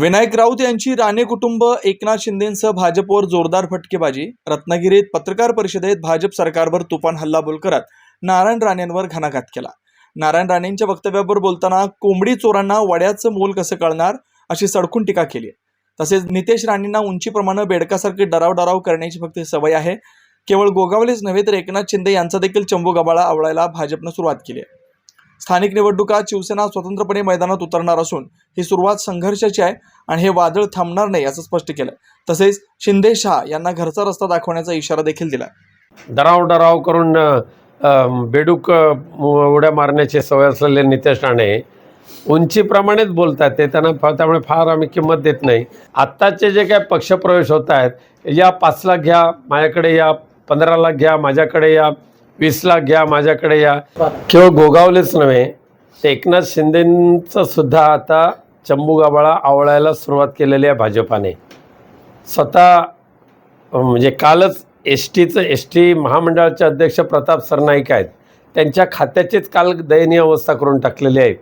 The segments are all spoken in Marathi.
विनायक राऊत यांची राणे कुटुंब एकनाथ शिंदेंसह भाजपवर जोरदार फटकेबाजी. रत्नागिरीत पत्रकार परिषदेत भाजप सरकारवर तुफान हल्लाबोल करत नारायण राणेंवर घणाघात केला. नारायण राणेंच्या वक्तव्यावर बोलताना कोंबडी चोरांना वड्याचं मोल कसं कळणार अशी सडकून टीका केली तसेच नितेश राणेंना उंचीप्रमाणे बेडकासारखी डराव डराव करण्याची फक्त सवय आहे. केवळ गोगावलेच नव्हे तर एकनाथ शिंदे यांचा देखील चंबू गबाळा आवळायला भाजपनं सुरुवात केली आहे. स्थानिक निवडणुकात शिवसेना स्वतंत्रपणे मैदानात उतरणार असून ही सुरुवात संघर्षाची आहे आणि हे वादळ थांबणार नाही असं स्पष्ट केलं. तसेच शिंदे शहा यांना घरचा रस्ता दाखवण्याचा इशारा देखील दिला. डराव डराव करून बेडूक उड्या मारण्याची सवय असलेले नितेश राणे उंचीप्रमाणेच बोलतात. ते त्यांना त्यामुळे फार आम्ही किंमत देत नाही. आत्ताचे जे काय पक्षप्रवेश होत आहेत या पाच लाख घ्या माझ्याकडे या पंधरा लाख घ्या माझ्याकडे या वीस लाख घ्या माझ्याकडे या. केवळ गोगावलेच नव्हे ते एकनाथ शिंदेंचं सुद्धा आता चंबू गाबाळा आवळायला सुरुवात केलेली आहे भाजपाने. स्वतः म्हणजे कालच एस टीचं एस टी महामंडळाचे अध्यक्ष प्रताप सरनाईक आहेत. त्यांच्या खात्याचीच काल दयनीय अवस्था करून टाकलेली आहे.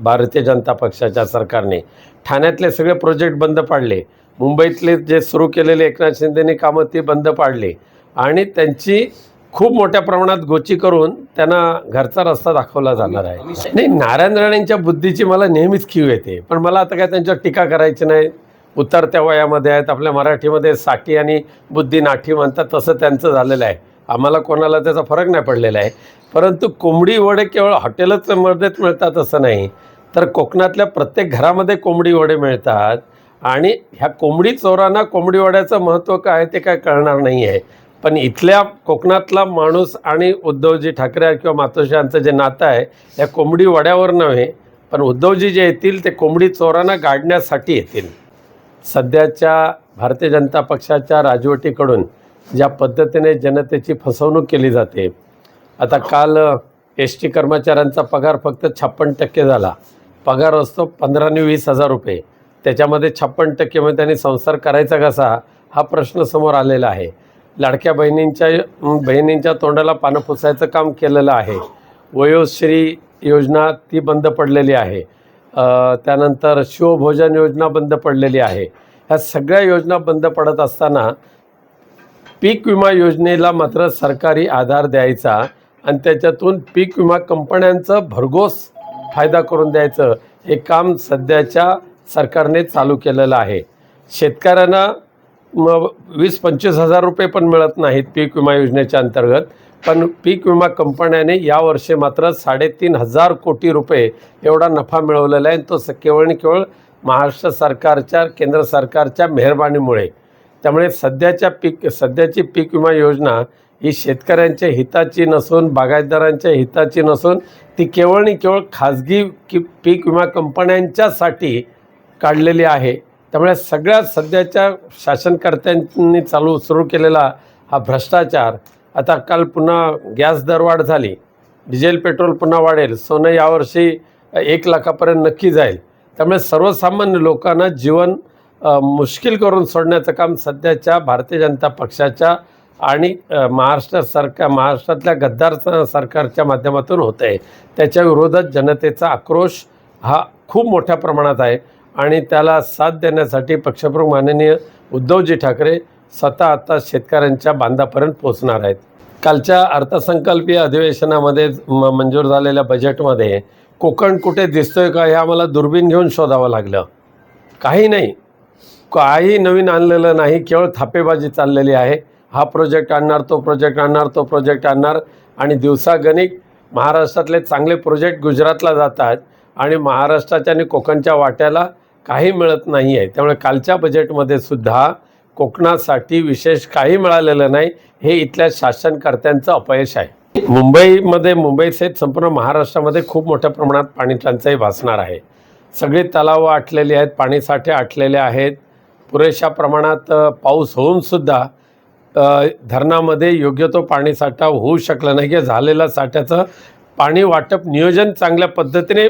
भारतीय जनता पक्षाच्या सरकारने. ठाण्यातले सगळे प्रोजेक्ट बंद पाडले. मुंबईतले जे सुरू केलेले एकनाथ शिंदेने कामं ती बंद पाडली. आणि त्यांची खूप मोठ्या प्रमाणात गोची करून त्यांना घरचा रस्ता दाखवला जाणार आहे. नाही नारायण राणेंच्या बुद्धीची मला नेहमीच खीव येते. पण मला आता काय त्यांच्यावर टीका करायची नाही. उतरत्या वयामध्ये आहेत आपल्या मराठीमध्ये साठी आणि बुद्धी नाठी म्हणतात तसं त्यांचं झालेलं आहे. आम्हाला कोणाला त्याचा फरक नाही पडलेला आहे. परंतु कोंबडी वडे केवळ हॉटेलच मदत मिळतात असं नाही. तर कोकणातल्या प्रत्येक घरामध्ये कोंबडी वडे मिळतात. आणि ह्या कोंबडी चोरांना कोंबडी वड्याचं महत्त्व काय ते काय कळणार नाही आहे पण इथल्या कोकणातला माणूस आणि उद्धवजी ठाकरे किंवा मातोश्री यांचं जे नातं आहे या कोंबडी वड्यावर नव्हे पण उद्धवजी जे येतील ते कोंबडी चोरांना गाडण्यासाठी येतील. सध्याच्या भारतीय जनता पक्षाच्या राजवटीकडून ज्या पद्धतीने जनतेची फसवणूक केली जाते आता काल एस टी कर्मचाऱ्यांचा पगार फक्त छप्पन टक्के झाला. पगार असतो पंधरा आणि वीस हजार रुपये. त्याच्यामध्ये छप्पन टक्केमध्ये त्यांनी संसार करायचा कसा हा प्रश्न समोर आलेला आहे. लाडक्या बहिणींच्या बहिणींच्या तोंडाला पानं पुसायचं काम केलेलं आहे. वयोश्री योजना ती बंद पडलेली आहे. त्यानंतर शिवभोजन योजना बंद पडलेली आहे. ह्या सगळ्या योजना बंद पडत असताना पीक विमा योजनेला मात्र सरकारी आधार द्यायचा आणि त्याच्यातून पीक विमा कंपन्यांचं भरघोस फायदा करून द्यायचं हे काम सध्याच्या सरकारने चालू केलेलं आहे. शेतकऱ्यांना मग वीस पंचवीस हजार रुपये पण मिळत नाहीत पीक विमा योजनेच्या अंतर्गत. पण पीक विमा कंपन्याने यावर्षी मात्र साडेतीन हजार कोटी रुपये एवढा नफा मिळवलेला आहे. आणि तो स केवळ आणि केवळ महाराष्ट्र सरकारच्या केंद्र सरकारच्या मेहरबानीमुळे. त्यामुळे सध्याच्या पीक सध्याची पीक विमा योजना ही शेतकऱ्यांच्या हिताची नसून बागायतदारांच्या हिताची नसून ती केवळ आणि केवळ खाजगी की पीक विमा कंपन्यांच्यासाठी काढलेली आहे. त्यामुळे सगळ्या सध्याच्या शासनकर्त्यांनी चालू सुरू केलेला हा भ्रष्टाचार आता काल पुन्हा गॅस दरवाढ झाली डिझेल पेट्रोल पुन्हा वाढेल सोनं यावर्षी एक लाखापर्यंत नक्की जाईल. त्यामुळे सर्वसामान्य लोकांना जीवन मुश्किल करून सोडण्याचं काम सध्याच्या भारतीय जनता पक्षाच्या आणि महाराष्ट्र सरकार महाराष्ट्रातल्या गद्दार सरकारच्या माध्यमातून होत आहे त्याच्या विरोधात जनतेचा आक्रोश हा खूप मोठ्या प्रमाणात आहे. आणि त्याला साथ देण्यासाठी पक्षप्रमुख माननीय उद्धवजी ठाकरे स्वतः आता शेतकऱ्यांच्या बांधापर्यंत पोचणार आहेत. कालच्या अर्थसंकल्पीय अधिवेशनामध्ये म मंजूर झालेल्या बजेटमध्ये कोकण कुठे दिसतोय का हे आम्हाला दुर्बीण घेऊन शोधावं लागलं. काही नाही. काही नवीन आणलेलं नाही केवळ थापेबाजी चाललेली आहे. हा प्रोजेक्ट आणणार तो प्रोजेक्ट आणणार तो प्रोजेक्ट आणणार आणि दिवसागणिक महाराष्ट्रातले चांगले प्रोजेक्ट गुजरातला जातात आणि महाराष्ट्राच्या आणि कोकणच्या वाट्याला काही मिळत नाही आहे. त्यामुळे कालच्या बजेटमध्ये सुद्धा कोकणासाठी विशेष काही मिळालेलं नाही. हे इथल्या शासनकर्त्यांचं अपयश आहे. मुंबईमध्ये मुंबईसहित संपूर्ण महाराष्ट्रामध्ये खूप मोठ्या प्रमाणात पाणी टंचाई भासणार आहे. सगळे तलावं आटलेली आहेत पाणीसाठे आटलेले आहेत. पुरेशा प्रमाणात पाऊस होऊनसुद्धा धरणामध्ये योग्य तो पाणीसाठा होऊ शकला नाही. किंवा झालेल्या साठ्याचं पाणी वाटप नियोजन चांगल्या पद्धतीने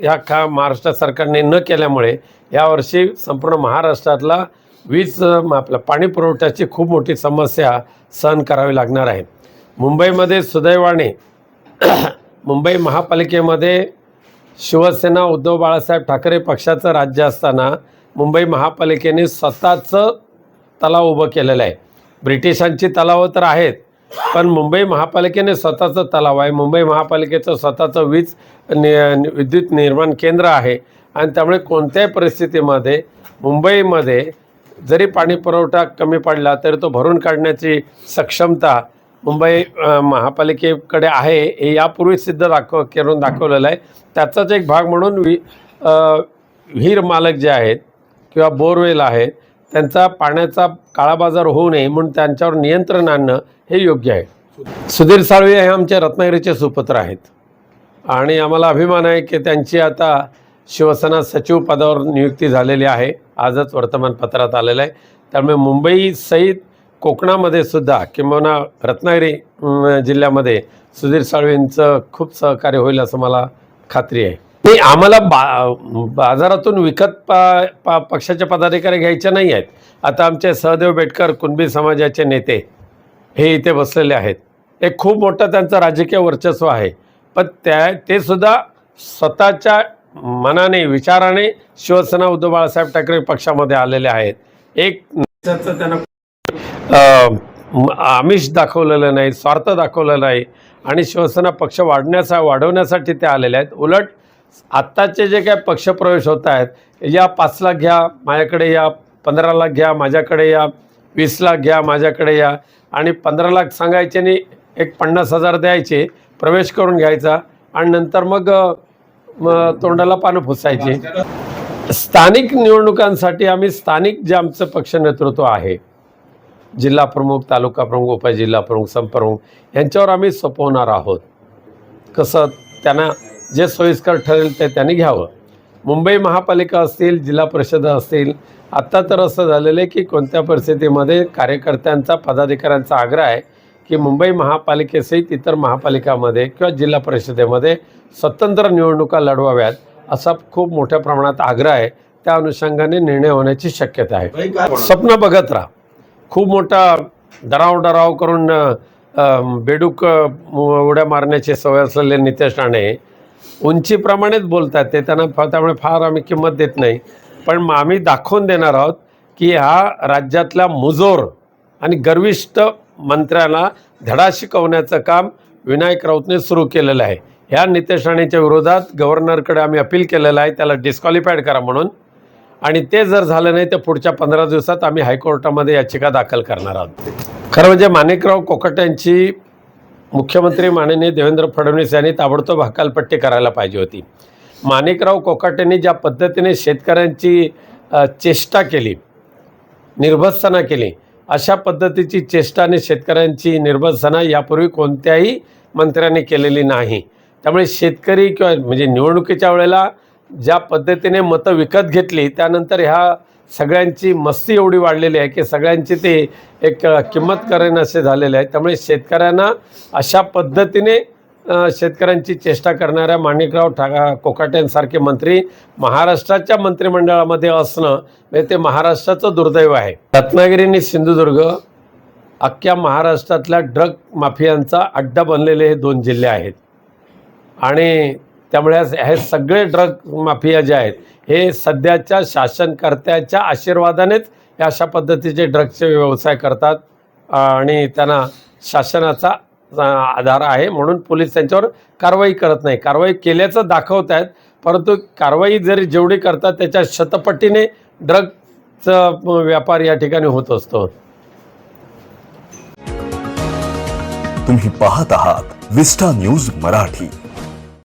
ह्या का महाराष्ट्र सरकारने न केल्यामुळे यावर्षी संपूर्ण महाराष्ट्रातला वीज अ, आपलं पाणी पुरवठ्याची खूप मोठी समस्या सहन करावी लागणार आहे. मुंबईमध्ये सुदैवाने मुंबई महापालिकेमध्ये शिवसेना उद्धव बाळासाहेब ठाकरे पक्षाचं राज्य असताना मुंबई महापालिकेने स्वतःचं तलाव उभं केलेलं आहे. ब्रिटिशांची तलावं तर आहेत पण मुंबई महापालिकेने स्वतःचं तलाव आहे. मुंबई महापालिकेचं स्वतःचं वीज नि विद्युत निर्माण केंद्र आहे. आणि त्यामुळे कोणत्याही परिस्थितीमध्ये मुंबईमध्ये जरी पाणी पुरवठा कमी पडला तरी तो भरून काढण्याची सक्षमता मुंबई महापालिकेकडे आहे हे यापूर्वी सिद्ध दाखव करून दाखवलेलं आहे. त्याचाच एक भाग म्हणून वि विहीर मालक जे आहेत किंवा बोरवेल आहेत त्यांचा पाण्याचा काळाबाजार होऊ नये म्हणून त्यांच्यावर नियंत्रण आणणं हे योग्य आहे. सुधीर साळवे हे आमचे रत्नागिरीचे सुपुत्र आहेत. आणि आम्हाला अभिमान आहे की त्यांची आता शिवसेना सचिव पदावर नियुक्ती झालेली आहे. आजच वर्तमानपत्रात आलेलं आहे. त्यामुळे मुंबईसहित कोकणामध्ये सुद्धा किंबहुना रत्नागिरी जिल्ह्यामध्ये सुधीर साळवेंचं खूप सहकार्य होईल असं मला खात्री आहे. नाही आम्हाला बा बाजारातून विकत पा पा पक्षाचे पदाधिकारी घ्यायचे नाही आहेत. आता आमचे सहदेव बेटकर कुणबी समाजाचे नेते हे इथे बसलेले आहेत. एक खूप मोठं त्यांचं राजकीय वर्चस्व आहे. पण त्या ते सुद्धा स्वतःच्या मनाने विचाराने शिवसेना उद्धव बाळासाहेब ठाकरे पक्षामध्ये आलेले आहेत. एक त्यांना आमिष दाखवलेलं नाही स्वार्थ दाखवलेला नाही. आणि शिवसेना पक्ष वाढण्याचा वाढवण्यासाठी ते आलेले आहेत. उलट आत्ताचे जे काय पक्षप्रवेश होत आहेत या पाच लाख घ्या माझ्याकडे या पंधरा लाख घ्या माझ्याकडे या वीस लाख घ्या माझ्याकडे या आणि पंधरा लाख सांगायचे आणि एक पन्नास हजार द्यायचे प्रवेश करून घ्यायचा आणि नंतर मग तोंडाला पानं फुसायचे स्थानिक निवडणुकांसाठी आम्ही स्थानिक जे आमचं पक्ष नेतृत्व आहे जिल्हा प्रमुख तालुका प्रमुख उपजिल्हा प्रमुख संप्रमुख यांच्यावर आम्ही सोपवणार आहोत. कसं त्यांना जे सोयीस्कर ठरेल ते त्यांनी घ्यावं. मुंबई महापालिका असतील जिल्हा परिषद असतील आत्ता तर असं झालेलं आहे की कोणत्या परिस्थितीमध्ये कार्यकर्त्यांचा पदाधिकाऱ्यांचा आग्रह आहे की मुंबई महापालिकेसहित इतर महापालिकामध्ये किंवा जिल्हा परिषदेमध्ये स्वतंत्र निवडणुका लढवाव्यात असा खूप मोठ्या प्रमाणात आग्रह आहे. त्या अनुषंगाने निर्णय होण्याची शक्यता आहे. स्वप्न बघत राहा. खूप मोठा डराव डराव करून बेडूक उड्या मारण्याची सवय असलेले नितेश राणे उंचीप्रमाणेच बोलतात. ते त्यांना त्यामुळे फार आम्ही किंमत देत नाही. पण मग आम्ही दाखवून देणार आहोत की हा राज्यातल्या मुजोर आणि गर्विष्ठ मंत्र्याला धडा शिकवण्याचं काम विनायक राऊतने सुरू केलेलं आहे. ह्या नितेश राणेच्या विरोधात गव्हर्नरकडे आम्ही अपील केलेलं आहे. त्याला डिस्क्वालिफाईड करा म्हणून. आणि ते जर झालं नाही तर पुढच्या पंधरा दिवसात आम्ही हायकोर्टामध्ये याचिका दाखल करणार आहोत. खरं म्हणजे माणिकराव कोकट यांची मुख्यमंत्री माननीय देवेंद्र फडणवीस यांनी ताबडतोब हकालपट्टी करायला पाहिजे होती. माणिकराव कोकाटेंनी ज्या पद्धतीने शेतकऱ्यांची चेष्टा केली निर्भत्सना केली अशा पद्धतीची चेष्टा आणि शेतकऱ्यांची निर्भत्सना यापूर्वी कोणत्याही मंत्र्यांनी केलेली नाही. त्यामुळे शेतकरी किंवा म्हणजे निवडणुकीच्या वेळेला ज्या पद्धतीने मतं विकत घेतली त्यानंतर ह्या सगळ्यांची मस्ती एवढी वाढलेली आहे की सगळ्यांची ते एक किंमत करेन असे झालेले आहे. त्यामुळे शेतकऱ्यांना अशा पद्धतीने शेतकऱ्यांची चेष्टा करणाऱ्या माणिकराव ठाका कोकाटेंसारखे मंत्री महाराष्ट्राच्या मंत्रिमंडळामध्ये असणं म्हणजे ते महाराष्ट्राचं दुर्दैव आहे. रत्नागिरी आणि सिंधुदुर्ग अख्ख्या महाराष्ट्रातल्या ड्रग माफियांचा अड्डा बनलेले हे दोन जिल्हे आहेत. आणि त्यामुळे हे सगळे ड्रग माफिया जे आहेत हे सध्याच्या शासनकर्त्याच्या आशीर्वादानेच हे अशा पद्धतीचे ड्रगचे व्यवसाय करतात. आणि त्यांना शासनाचा आधार आहे. म्हणून पोलीस त्यांच्यावर कारवाई करत नाही. कारवाई केल्याचं दाखवत आहेत. परंतु कारवाई जरी जेवढी करतात त्याच्या शतपटीने ड्रगचा व्यापार या ठिकाणी होत असतो. तुम्ही पाहत आहात विस्टा न्यूज मराठी.